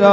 रा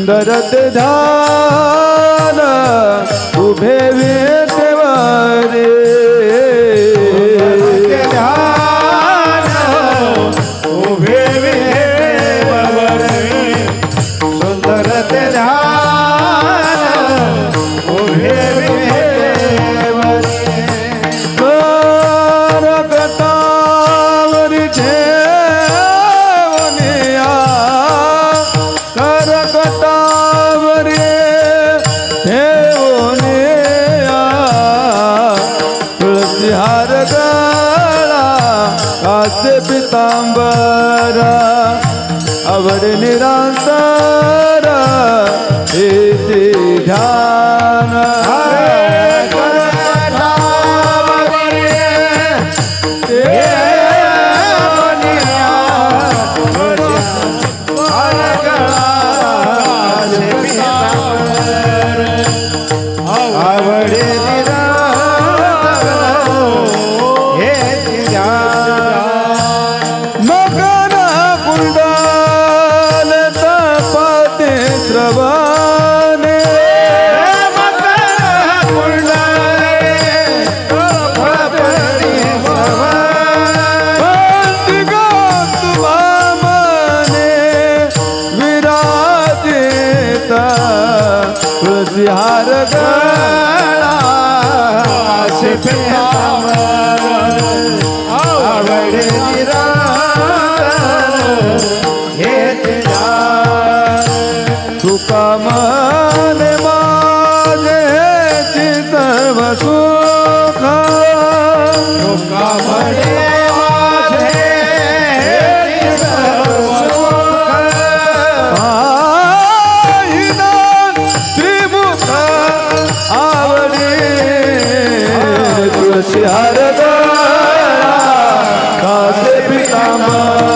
सुंदरत धान उभे श्वेतांबरा आवड निराश பெற்றார் कासे पितामह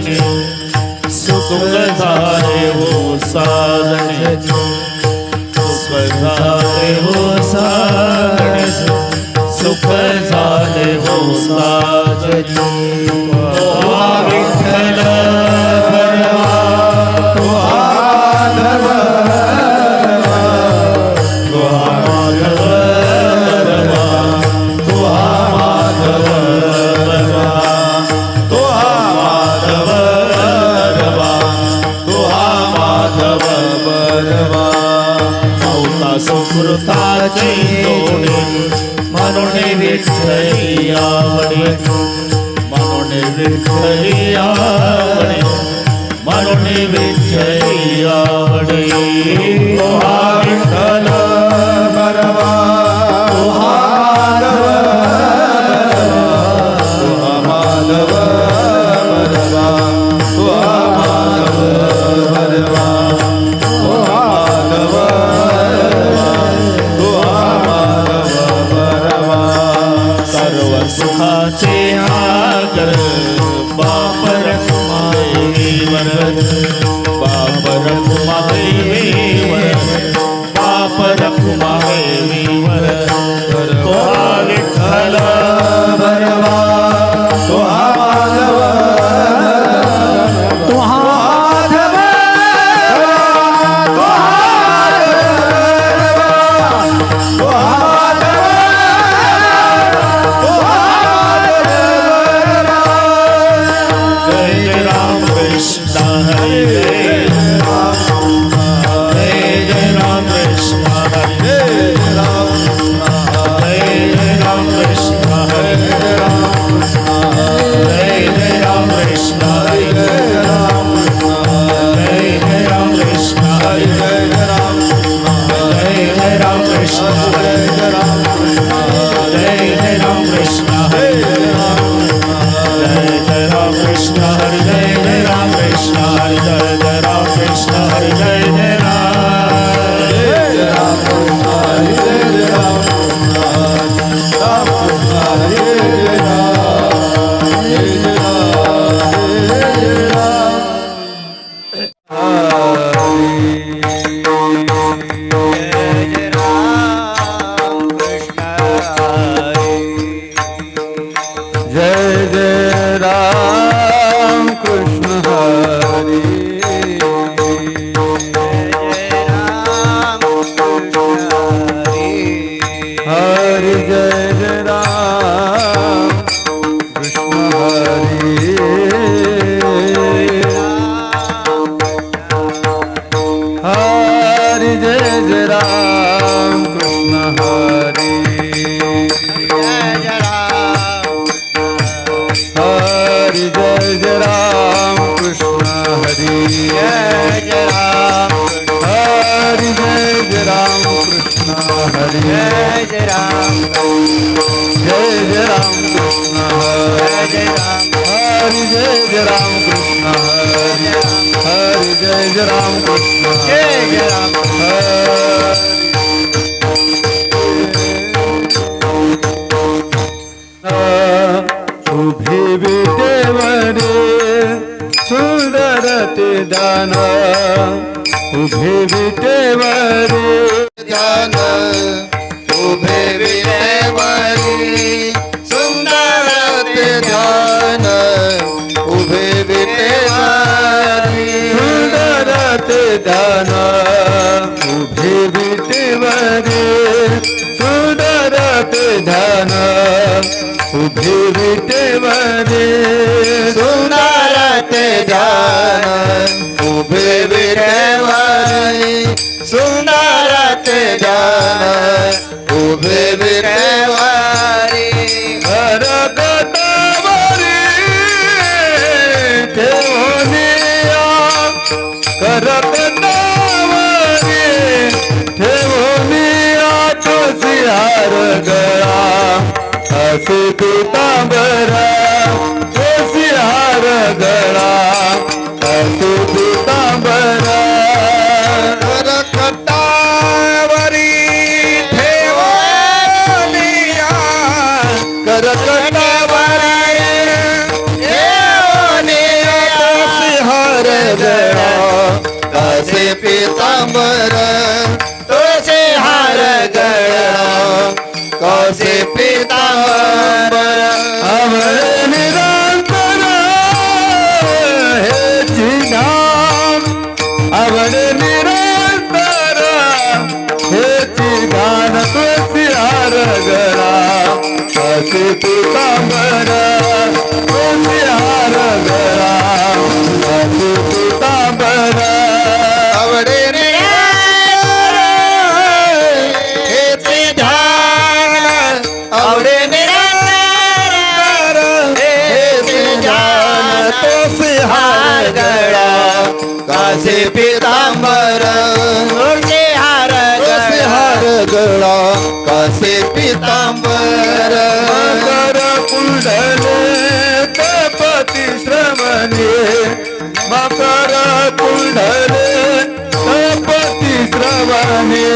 जो सुख धारे वो साधन जो सुख धारे वो साधन जो सुख धारे वो साधन जो विठला કૃતા જઈ મનોને વિઠ્ઠલી આવડે મનોને વિઠ્ઠલી આવડે મનોને વિઠ્ઠલી આવડે ध्यान उभे विटेवरी ध्यान उभे विटेवरी सुंदर ते ध्यान उभे विटेवरी सुंदर ते ध्यान उभे विटेवरी सुंदर ते ध्यान उभे विटेवरी सुंदरत दान उभे विरेवारी घर गटावरी ठेवनिया घर गटावरी ठेवनिया तुझी हार गळा असे अंबर तुळसे हार गळ कौसे पितांबर. अमर निरंतर हे चिधाम अमर निरंतर हे चिधान तुळसी हार गळा. कौसे पितांबर तोफ हार गळा कासे पितांबर ते हार कसे हार गळा कासे पितांबर मकर कुंडले तपती श्रमणे मकर कुंडले तपती श्रवणे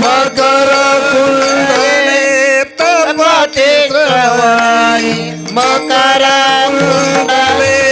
मकर कुंडले तपती श्रवणे मकर कुंडले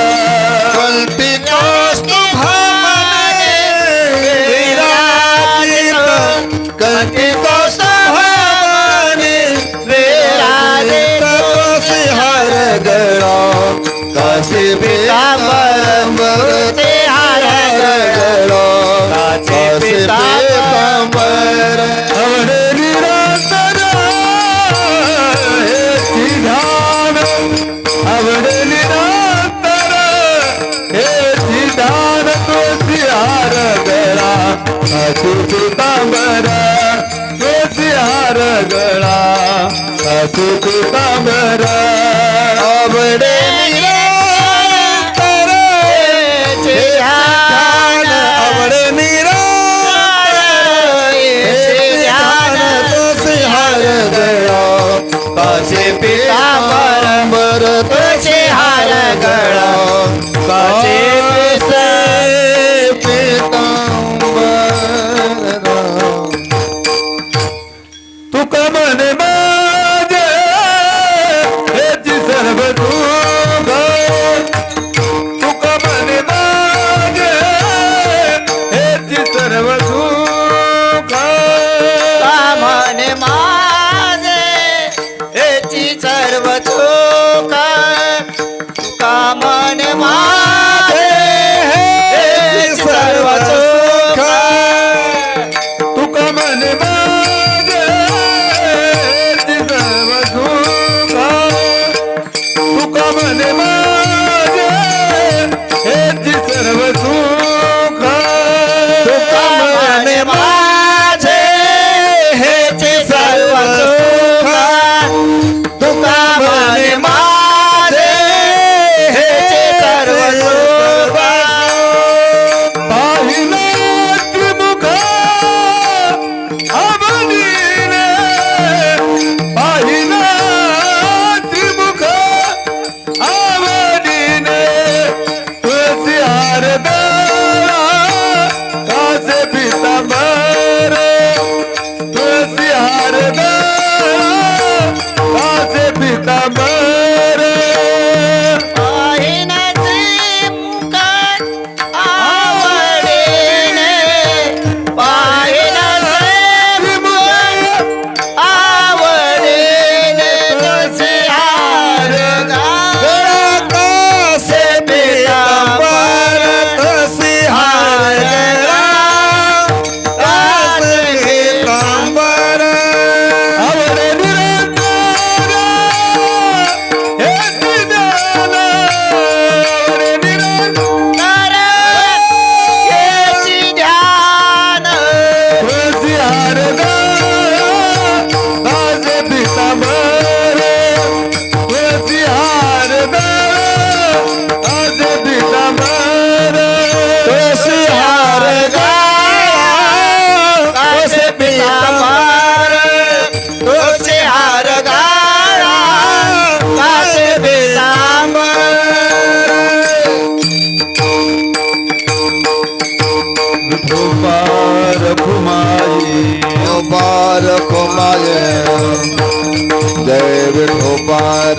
सासू हे हेच हार गळा सासू ಪ್ರಭು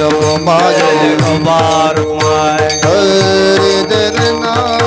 મારો માય અમારું માય. હરે દિલના